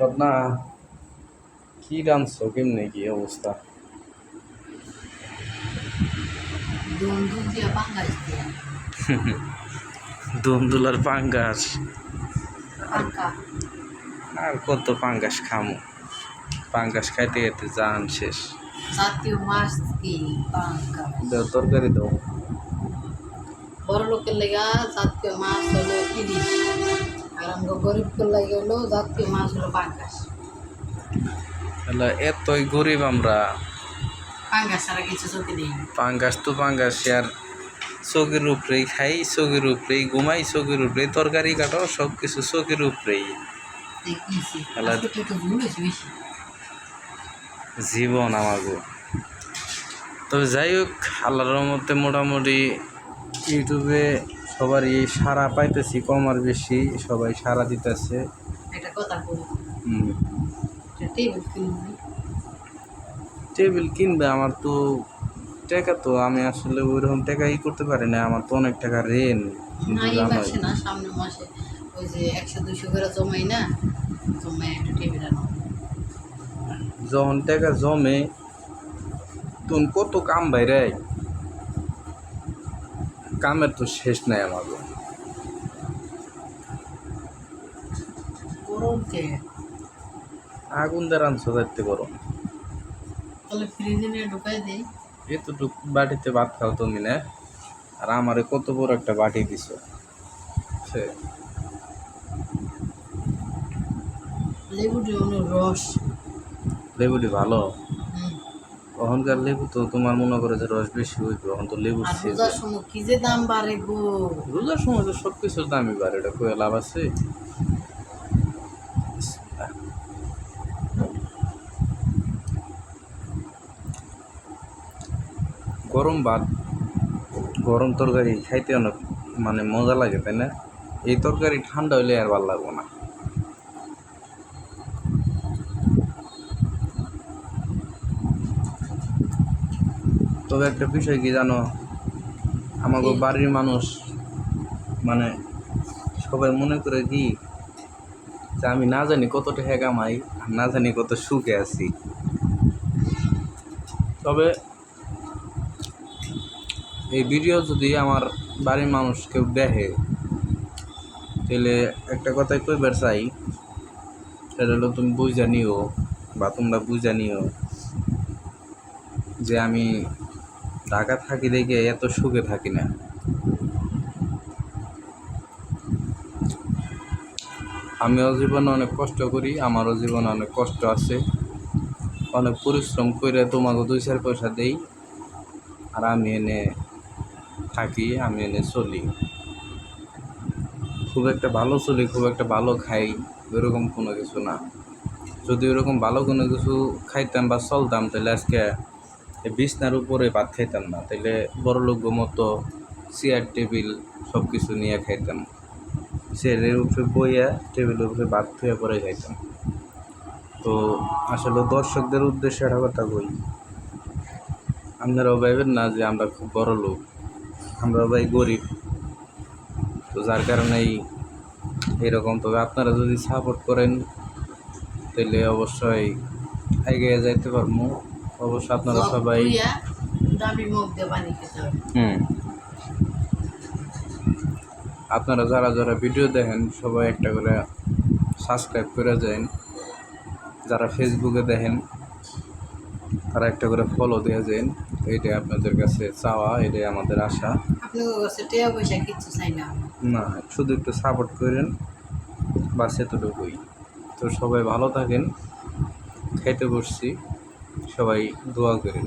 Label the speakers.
Speaker 1: রত্না কি রাঁধছো কেমনে কি অবস্থা? দুমদুলার পাঙ্গাস। আর কত পাঙ্গাস খামো? পাঙ্গাস খাইতে খাইতে জান শেষ।
Speaker 2: মাছ কি পাঙ্কা
Speaker 1: দাও তরকারি দাও।
Speaker 2: বড় লোকের লেগা জাতীয় মাছ হলো ইলিশ। আর আমরা গরিবকে লাগে হলো জাতীয় মাছ হলো পাঙ্কাশ
Speaker 1: তাহলে এতই গরিব আমরা।
Speaker 2: পাঙ্কাশ ছাড়া কিছু চোখে নেই।
Speaker 1: পাঙ্গাস তো পাঙ্গাস আর চোখের উপরেই খাই চোখের উপরেই ঘুমাই চোখের উপরেই তরকারি কাটো সব কিছু চোখের উপরেই। জীবন আমাগো। তবে যাই হোক আল্লাহর রহমতে মোটামুটি ইউটিউবে সবারই সারা পাইতেছি কম আর বেশি সবাই সারা দিতেছে।
Speaker 2: একটা কথা বলি টেবিল কিনবে।
Speaker 1: আমার তো টাকা তো আমি আসলে ওইরকম টাকা ই করতে পারি না আমার তো অনেক টাকা রেন
Speaker 2: না এই
Speaker 1: জানোই।
Speaker 2: মাসে না সামনের মাসে। ওই যে একশো দুশো করে জমাই না জমাই একটা টেবিল আনো
Speaker 1: যখন টাকা জমে তখন কত কাম বাইরে কামের তো শেষ নাই আমার। আগুন দিয়ে রাঁধছো যাইতে গরম।
Speaker 2: তাহলে ফ্রিজে নিয়ে ঢুকাই দেই।
Speaker 1: এতটুকু বাটিতে ভাত খাও তুমি না? আর আমারে কত বড় একটা বাটি দিছো। সে
Speaker 2: লেবুটি হলো রস।
Speaker 1: লেবুটি ভালো। ওখানকার লেবু তো তোমার মনে করে যে রস বেশি হইবে এখন তো লেবু
Speaker 2: রোজার সময় কি যে দাম বাড়ে গো?
Speaker 1: রোজার সময় তো সব কিছুর দামই বাড়ে এটা কয়ে লাভ আছে? গরম ভাত গরম তরকারি খাইতে অনেক মানে মজা লাগে তাই না? এই তরকারি ঠান্ডা হইলে আর ভালো লাগবো না। তবে একটা বিষয় কি জানো? আমাকে বাড়ির মানুষ মানে সবাই মনে করে কি যে আমি না জানি কতটা টাকা কামাই, আর না জানি কত সুখে আছি। তবে এই ভিডিও যদি আমার বাড়ির মানুষ কেউ দেখে, তাহলে একটা কথাই কইবার চাই, সেটা হলো তুমি বুঝা নিও বা তোমরা বুঝা নিও যে আমি ঢাকা থাকি দেখে এত সুখে থাকি না। আমিও জীবনে অনেক কষ্ট করি, আমারও জীবনে অনেক কষ্ট আছে। অনেক পরিশ্রম করে তোমাকে দুই চার পয়সা দেই, আর আমি এনে থাকি, আমি এনে চলি। খুব একটা ভালো চলি, খুব একটা ভালো খাই, এরকম কোনো কিছু না। যদি ওরকম ভালো কোনো কিছু খাইতাম বা চলতাম, তাহলে আজকে বিছনার উপরে ভাত খাইতাম না, তাইলে বড় লোক মতো চেয়ার টেবিল সব কিছু নিয়ে খাইতাম। চেয়ারের উপরে বইয়া টেবিলের উপরে ভাত থুয়ে পরে খাইতাম। তো আসলে দর্শকদের উদ্দেশ্যে একটা কথা কই, আপনারাও ভাইবেন না যে আমরা খুব বড় লোক আমরা ভাই গরিব। তো যার কারণেই এরকম, তবে আপনারা যদি সাপোর্ট করেন তাহলে অবশ্যই এগিয়ে যাইতে পারব অবশ্য আপনারা সবাই হুম। আপনারা যারা যারা ভিডিও দেখেন সবাই একটা করে সাবস্ক্রাইব করে যান যারা ফেসবুকে দেখেন তারা একটা করে ফলো দিয়ে যান এইটাই আপনাদের কাছে চাওয়া এটাই আমাদের আশা।
Speaker 2: না।
Speaker 1: শুধু একটু সাপোর্ট করেন বা সেতুটুকুই তো সবাই ভালো থাকেন খেতে বসছি। সবাই দোয়া করেন।